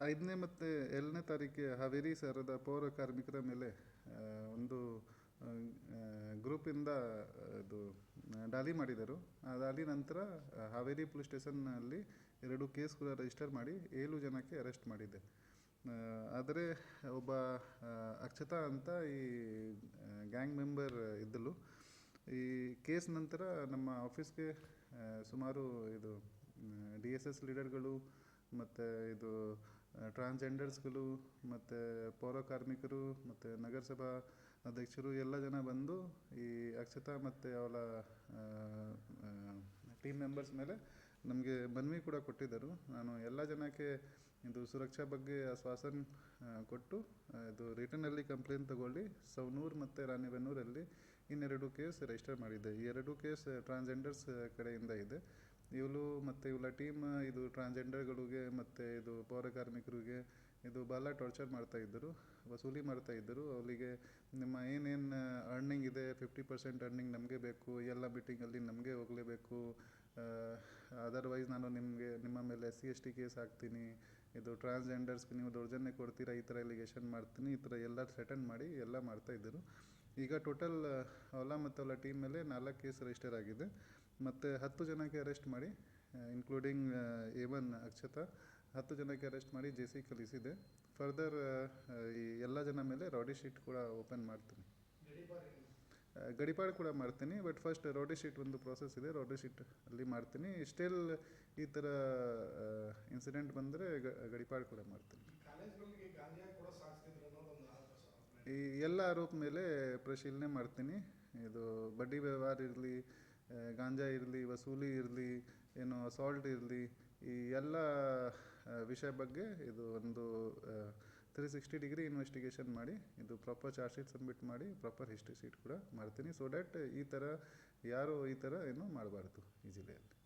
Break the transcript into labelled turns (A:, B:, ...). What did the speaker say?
A: ಐದನೇ ಮತ್ತು ಏಳನೇ ತಾರೀಕಿಗೆ ಹಾವೇರಿ ಸರದ ಪೌರ ಕಾರ್ಮಿಕರ ಮೇಲೆ ಒಂದು ಗ್ರೂಪಿಂದ ಇದು ಡಾಲಿ ಮಾಡಿದರು. ಆ ದಾಳಿ ನಂತರ ಹಾವೇರಿ ಪೊಲೀಸ್ ಸ್ಟೇಷನ್ನಲ್ಲಿ ಎರಡು ಕೇಸ್ ಕೂಡ ರಿಜಿಸ್ಟರ್ ಮಾಡಿ ಏಳು ಜನಕ್ಕೆ ಅರೆಸ್ಟ್ ಮಾಡಿದೆ. ಆದರೆ ಒಬ್ಬ ಅಕ್ಷತಾ ಅಂತ ಈ ಗ್ಯಾಂಗ್ ಮೆಂಬರ್ ಇದ್ದಲು ಈ ಕೇಸ್ ನಂತರ ನಮ್ಮ ಆಫೀಸ್ಗೆ ಸುಮಾರು ಇದು ಡಿ ಎಸ್ ಎಸ್ ಲೀಡರ್ಗಳು ಮತ್ತು ಇದು ಟ್ರಾನ್ಸ್ಜೆಂಡರ್ಸ್ಗಳು ಮತ್ತು ಪೌರ ಕಾರ್ಮಿಕರು ಮತ್ತು ನಗರಸಭಾ ಅಧ್ಯಕ್ಷರು ಎಲ್ಲ ಜನ ಬಂದು ಈ ಅಕ್ಷತಾ ಮತ್ತು ಅವಳ ಟೀಮ್ ಮೆಂಬರ್ಸ್ ಮೇಲೆ ನಮಗೆ ಮನವಿ ಕೂಡ ಕೊಟ್ಟಿದ್ದರು. ನಾನು ಎಲ್ಲ ಜನಕ್ಕೆ ಇದು ಸುರಕ್ಷಾ ಬಗ್ಗೆ ಆಶ್ವಾಸನ ಕೊಟ್ಟು ಇದು ರಿಟರ್ನಲ್ಲಿ ಕಂಪ್ಲೇಂಟ್ ತಗೊಳ್ಳಿ. ಸವನೂರು ಮತ್ತು ರಾಣಿಬೆನ್ನೂರಲ್ಲಿ ಇನ್ನೆರಡು ಕೇಸ್ ರಿಜಿಸ್ಟರ್ ಮಾಡಿದ್ದೆ. ಎರಡು ಕೇಸ್ ಟ್ರಾನ್ಸ್ಜೆಂಡರ್ಸ್ ಕಡೆಯಿಂದ ಇದೆ. ಇವಳು ಮತ್ತು ಇವಳ ಟೀಮ್ ಇದು ಟ್ರಾನ್ಸ್ಜೆಂಡರ್ಗಳಿಗೆ ಮತ್ತು ಇದು ಪೌರ ಕಾರ್ಮಿಕರಿಗೆ ಇದು ಬಹಳ ಟಾರ್ಚರ್ ಮಾಡ್ತಾ ಇದ್ದರು ವಸೂಲಿ ಮಾಡ್ತಾ ಇದ್ದರು. ಅವರಿಗೆ ನಿಮ್ಮ ಏನೇನು ಅರ್ನಿಂಗ್ ಇದೆ ಫಿಫ್ಟಿ ಪರ್ಸೆಂಟ್ ಅರ್ನಿಂಗ್ ನಮಗೆ ಬೇಕು, ಎಲ್ಲ ಮೀಟಿಂಗಲ್ಲಿ ನಮಗೆ ಹೋಗಲೇಬೇಕು. ಅದರ್ವೈಸ್ ನಾನು ನಿಮಗೆ, ನಿಮ್ಮ ಮೇಲೆ S C S T case ಹಾಕ್ತೀನಿ. ಇದು ಟ್ರಾನ್ಸ್ಜೆಂಡರ್ಸ್ಗೆ ನೀವು ದೌರ್ಜನ್ಯ ಕೊಡ್ತೀರಾ, ಈ ಥರ ಎಲಿಗೇಷನ್ ಮಾಡ್ತೀನಿ. ಈ ಥರ ಎಲ್ಲ ಥ್ರೆಟನ್ ಮಾಡಿ ಎಲ್ಲ ಮಾಡ್ತಾ ಇದ್ದರು. ಈಗ ಟೋಟಲ್ ಅವಲ ಮತ್ತು ಅವಲ ಟೀಮ್ ಮೇಲೆ ನಾಲ್ಕು ಕೇಸ್ ರಿಜಿಸ್ಟರ್ ಆಗಿದೆ. ಮತ್ತು ಹತ್ತು ಜನಕ್ಕೆ ಅರೆಸ್ಟ್ ಮಾಡಿ ಇನ್ಕ್ಲೂಡಿಂಗ್ ಎ ಒನ್ ಅಕ್ಷತಾ, ಹತ್ತು ಜನಕ್ಕೆ ಅರೆಸ್ಟ್ ಮಾಡಿ ಜೆ ಸಿ ಕಲಿಸಿದೆ ಫರ್ದರ್ ಈ ಎಲ್ಲ ಜನ ಮೇಲೆ ರಾಡಿ ಶೀಟ್ ಕೂಡ ಓಪನ್ ಮಾಡ್ತೀನಿ. ಗಡಿಪಾಡು ಕೂಡ ಮಾಡ್ತೀನಿ ಬಟ್ ಫಸ್ಟ್ ರೌಡಿ ಶೀಟ್ ಒಂದು ಪ್ರಾಸೆಸ್ ಇದೆ ರೌಡಿ ಶೀಟ್ ಅಲ್ಲಿ ಮಾಡ್ತೀನಿ. ಸ್ಟಿಲ್ ಈ ಥರ ಇನ್ಸಿಡೆಂಟ್ ಬಂದರೆ ಗಡಿಪಾಡು ಕೂಡ ಮಾಡ್ತೀನಿ
B: ಕಾಲೇಜ್ಗಳಿಗೆ ಗಾಂಜಾ ಕೂಡ ಸಾಗಿಸ್ತಿದ್ರು ಅನ್ನೋದೊಂದು ಆರೋಪ ಸರ್
A: ಈ ಎಲ್ಲ ಆರೋಪ ಮೇಲೆ ಪರಿಶೀಲನೆ ಮಾಡ್ತೀನಿ. ಇದು ಬಡ್ಡಿ ವ್ಯವಹಾರ ಇರಲಿ ಗಾಂಜಾ ಇರಲಿ, ವಸೂಲಿ ಇರಲಿ, ಏನು ಅಸಾಲ್ಟ್ ಇರಲಿ, ಈ ಎಲ್ಲ ವಿಷಯ ಬಗ್ಗೆ ಇದು ಒಂದು ತ್ರೀ ಸಿಕ್ಸ್ಟಿ ಡಿಗ್ರಿ ಇನ್ವೆಸ್ಟಿಗೇಷನ್ ಮಾಡಿ, ಇದು ಪ್ರಾಪರ್ ಚಾರ್ಜ್ ಶೀಟ್ ಸಬ್ಮಿಟ್ ಮಾಡಿ ಪ್ರಾಪರ್ ಹಿಸ್ಟ್ರಿ ಶೀಟ್ ಕೂಡ ಮಾಡ್ತೀನಿ. ಸೊ ದ್ಯಾಟ್ ಈ ಥರ ಯಾರು ಈ ಥರ ಏನು ಮಾಡಬಾರ್ದು ಈ ಜಿಲ್ಲೆಯಲ್ಲಿ